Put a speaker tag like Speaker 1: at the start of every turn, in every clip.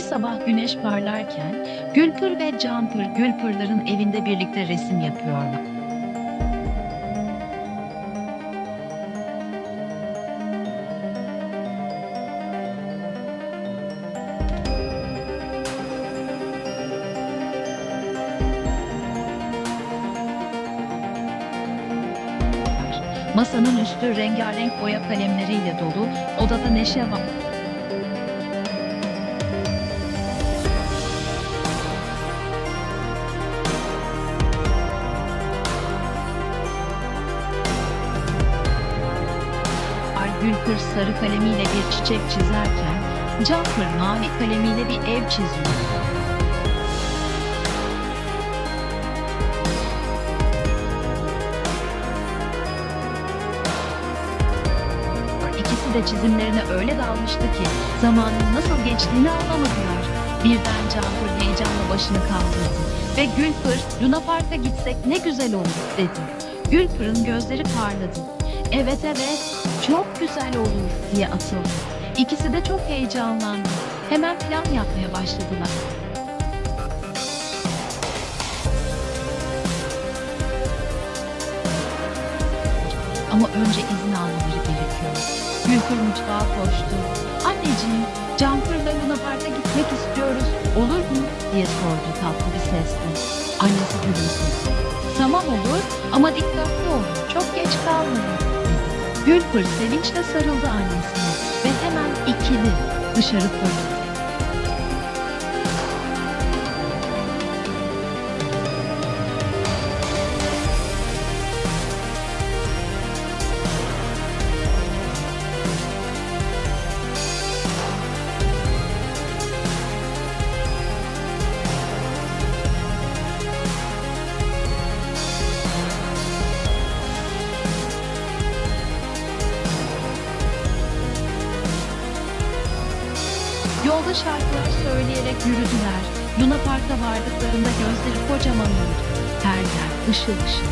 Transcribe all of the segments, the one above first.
Speaker 1: Bir sabah güneş parlarken Gülpır ve Canpır Gülpırların evinde birlikte resim yapıyorlar. Masanın üstü rengarenk boya kalemleriyle dolu, odada neşe var. Ay Gülpır sarı kalemiyle bir çiçek çizerken, Canpır mavi kalemiyle bir ev çiziyor. İkisi de çizimlerine öyle dalmıştı ki zamanın nasıl geçtiğini anlamadılar. Birden Canpır heyecanla başını kaldırdı ve Gülpır Luna Park'a gitsek ne güzel olur dedi. Gülpır'ın gözleri parladı. Evet evet çok güzel olur diye atıldı. İkisi de çok heyecanlandı. Hemen plan yapmaya başladılar. Ama önce izin almaları gerekiyor. Gülpır mutfağa koştu. Anneciğim, Canpır'la Luna Park'a gitmek istiyoruz. Olur mu? diye sordu tatlı bir sesle. Annesi gülümsedi. Tamam olur ama dikkatli ol. Çok geç kalmayın. Gülpır sevinçle sarıldı annesine ve hemen ikili dışarı fırladı. Yolda şarkılar söyleyerek yürüdüler. Luna Park'a vardıklarında gözleri kocaman oldu. Her yer ışıl ışıl.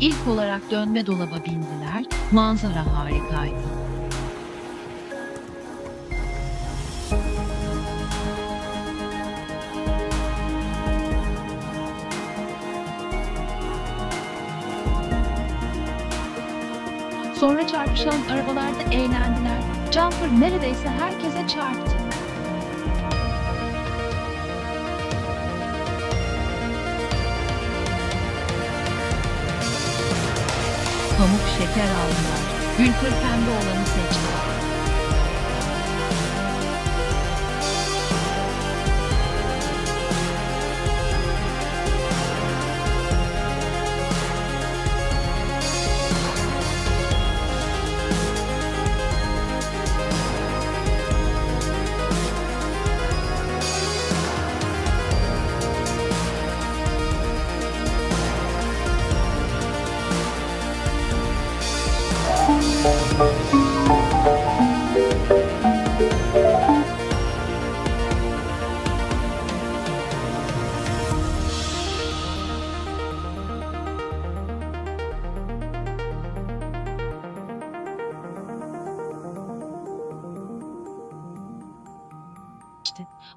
Speaker 1: İlk olarak dönme dolaba bindiler. Manzara harikaydı. Sonra çarpışan arabalarda eğlendiler. Jumper neredeyse herkese çarptı. Pamuk şeker aldılar. Gülpır pembe olanı seçti.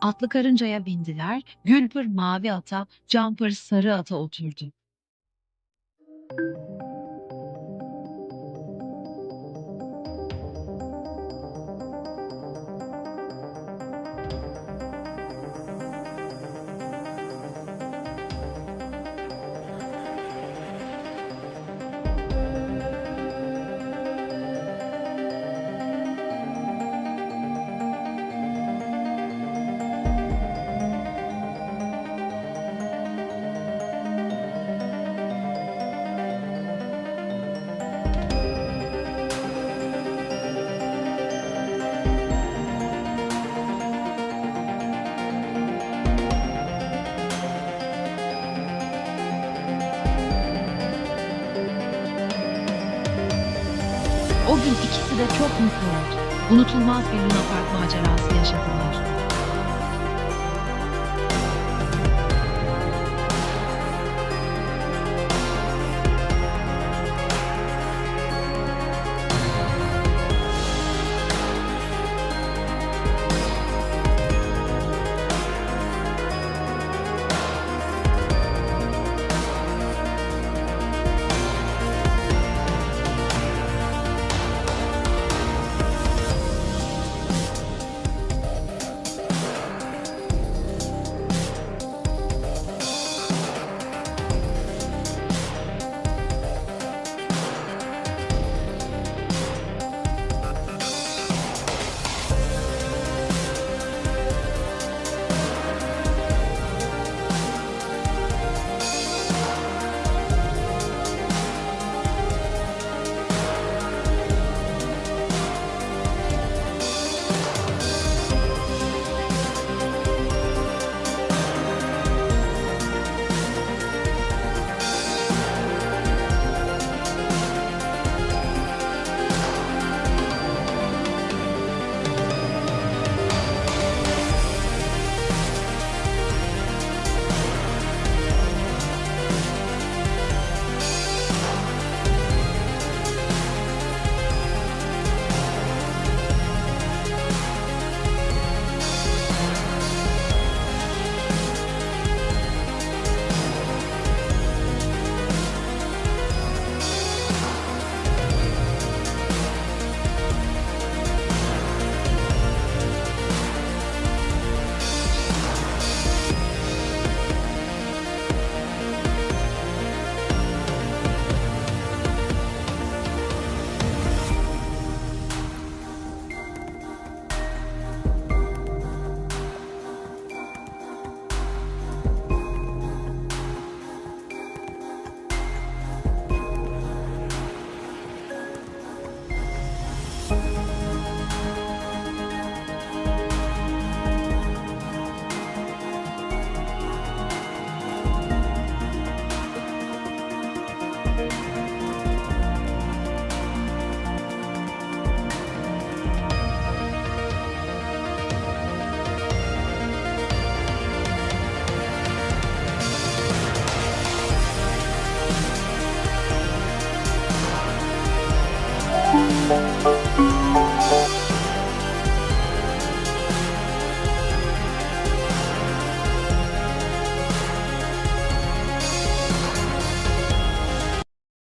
Speaker 1: Atlı karıncaya bindiler. Gülpır mavi ata, Jumper sarı ata oturdu. O gün ikisi de çok mutlu oldu. Unutulmaz bir Luna Park macerası yaşadılar. Bye.